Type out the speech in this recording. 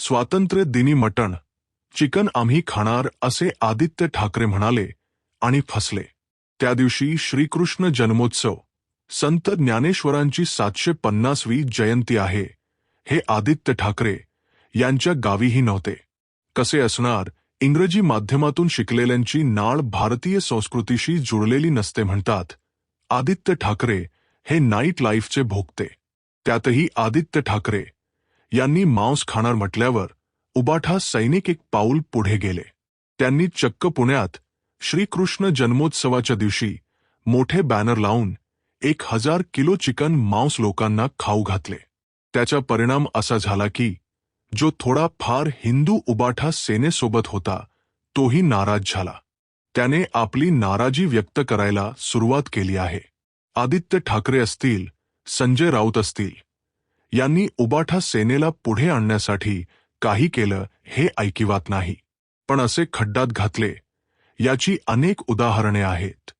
स्वातंत्र्य दिनी मटण. चिकन आम्ही खाणार असे आदित्य ठाकरे म्हणाले आणि फसले. त्या दिवशी श्रीकृष्ण जन्मोत्सव. संत ज्ञानेश्वरांची सातशे पन्नासवी जयंती आहे. हे आदित्य ठाकरे यांच्या गावीही नव्हते. कसे असणार? इंग्रजी माध्यमातून शिकलेल्यांची नाळ भारतीय संस्कृतीशी जुळलेली नसते म्हणतात. आदित्य ठाकरे हे नाईट लाईफचे भोगते. त्यातही आदित्य ठाकरे यांनी मांस खाणार म्हटल्यावर उबाठा सैनिक एक पाऊल पुढे गेले. त्यांनी चक्क पुण्यात श्रीकृष्ण जन्मोत्सवाच्या दिवशी मोठे बॅनर लावून एक हज़ार किलो चिकन मांस लोकांना खाऊ घातले. त्याचा परिणाम असा झाला की जो थोडा फार हिंदू उबाठा सेनेसोबत होता, तोही नाराज़ झाला. त्याने आपली नाराजी व्यक्त करायला सुरुवात केली आहे. आदित्य ठाकरे असतील, संजय राऊत असतील यांनी उबाठा सेनेला पुढे आणण्यासाठी काही केलं हे ऐकिवात नाही. पण असे खड्डात घातले. याची अनेक उदाहरणे आहेत.